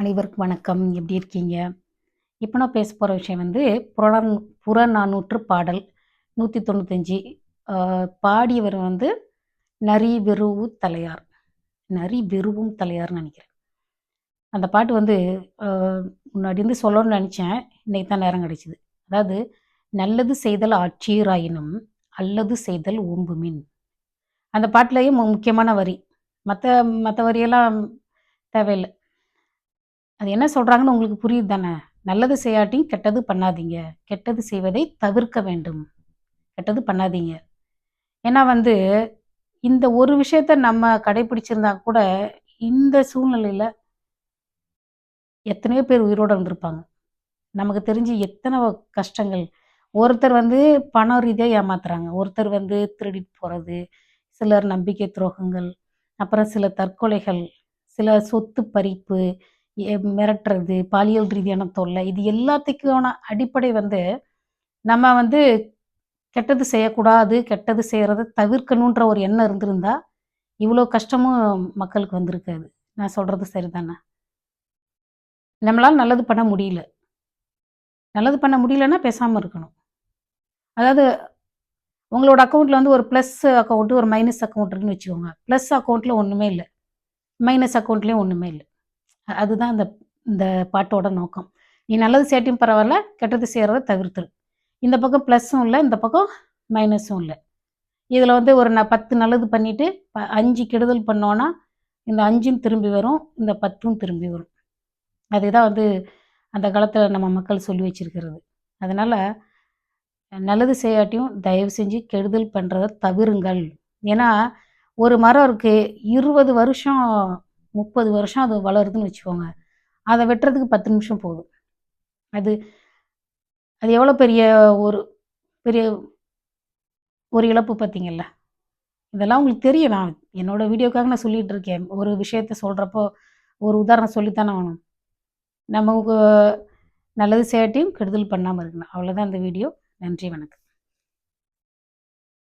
அனைவருக்கும் வணக்கம். எப்படி இருக்கீங்க? இப்போ நான் பேச போகிற விஷயம் வந்து புறநா புறநானூற்று பாடல். நூற்றி தொண்ணூத்தஞ்சு பாடியவர் வந்து நரி வெறுவு தலையார். நரி வெறுவும் தலையார்னு நினைக்கிறேன். அந்த பாட்டு வந்து முன்னாடி இருந்து சொல்லணும்னு நினச்சேன். இன்றைக்கி தான் நேரம் கிடைச்சிது. அதாவது நல்லது செய்தல் ஆட்சியராயினும் அல்லது செய்தல் ஓம்புமின். அந்த பாட்டிலேயே முக்கியமான வரி. மற்ற மற்ற வரியெல்லாம் தேவையில்லை. அது என்ன சொல்கிறாங்கன்னு உங்களுக்கு புரியுது தானே? நல்லது செய்யாட்டியும் கெட்டது பண்ணாதீங்க. கெட்டது செய்வதை தவிர்க்க வேண்டும். கெட்டது பண்ணாதீங்க. ஏன்னா வந்து இந்த ஒரு விஷயத்த நம்ம கடைபிடிச்சிருந்தா கூட இந்த சூழ்நிலையில் எத்தனையோ பேர் உயிரோடு வந்திருப்பாங்க நமக்கு தெரிஞ்சு எத்தனை கஷ்டங்கள். ஒருத்தர் வந்து பண ரீதியாக ஏமாத்துறாங்க. ஒருத்தர் வந்து திருடிட்டு போகிறது சிலர் நம்பிக்கை துரோகங்கள் அப்புறம் சில தற்கொலைகள் சில சொத்து பறிப்பு மிரட்டுறது பாலியல் ரீதியான தொல்லை இது எல்லாத்துக்கான அடிப்படை வந்து நம்ம வந்து கெட்டது செய்யக்கூடாது கெட்டது செய்கிறத தவிர்க்கணுன்ற ஒரு எண்ணம் இருந்திருந்தா இவ்வளோ கஷ்டமும் மக்களுக்கு வந்திருக்காது. நான் சொல்கிறது சரிதானே? நம்மளால் நல்லது பண்ண முடியல. நல்லது பண்ண முடியலன்னா பேசாமல் இருக்கணும். அதாவது உங்களோட அக்கௌண்ட்டில் வந்து ஒரு ப்ளஸ் அக்கௌண்ட்டு ஒரு மைனஸ் அக்கௌண்ட் இருக்குன்னு வச்சுக்கோங்க. ப்ளஸ் அக்கௌண்ட்டில் ஒன்றுமே இல்லை. மைனஸ் அக்கௌண்ட்லேயும் ஒன்றுமே இல்லை. அதுதான் அந்த இந்த பாட்டோட நோக்கம். நீ நல்லது சேட்டியும் பரவாயில்ல கெட்டது செய்கிறத தவிர்த்துரு. இந்த பக்கம் ப்ளஸ்ஸும் இல்லை இந்த பக்கம் மைனஸும் இல்லை. இதில் வந்து ஒரு நான் பத்து நல்லது பண்ணிவிட்டு ப அஞ்சு கெடுதல் பண்ணோன்னா இந்த அஞ்சும் திரும்பி வரும் இந்த பத்தும் திரும்பி வரும். அதுதான் வந்து அந்த காலத்தில் நம்ம மக்கள் சொல்லி வச்சிருக்கிறது. அதனால் நல்லது செய்யாட்டியும் தயவு செஞ்சு கெடுதல் பண்ணுறத தவிருங்கள். ஏன்னா ஒரு மரம் இருக்குது இருபது வருஷம் முப்பது வருஷம் அது வளருதுன்னு வச்சுக்கோங்க. அதை வெட்டுறதுக்கு பத்து நிமிஷம் போதும். அது அது எவ்வளோ பெரிய ஒரு பெரிய ஒரு இழப்பு பார்த்தீங்கல்ல? இதெல்லாம் உங்களுக்கு தெரியும். நான் என்னோட வீடியோக்காக நான் சொல்லிட்டு இருக்கேன். ஒரு விஷயத்த சொல்கிறப்போ ஒரு உதாரணம் சொல்லித்தானே ஆகணும். நமக்கு நல்லது செய்யாட்டியும் கெடுதல் பண்ணாமல் இருக்கணும். அவ்வளோதான் இந்த வீடியோ. நன்றி வணக்கம்.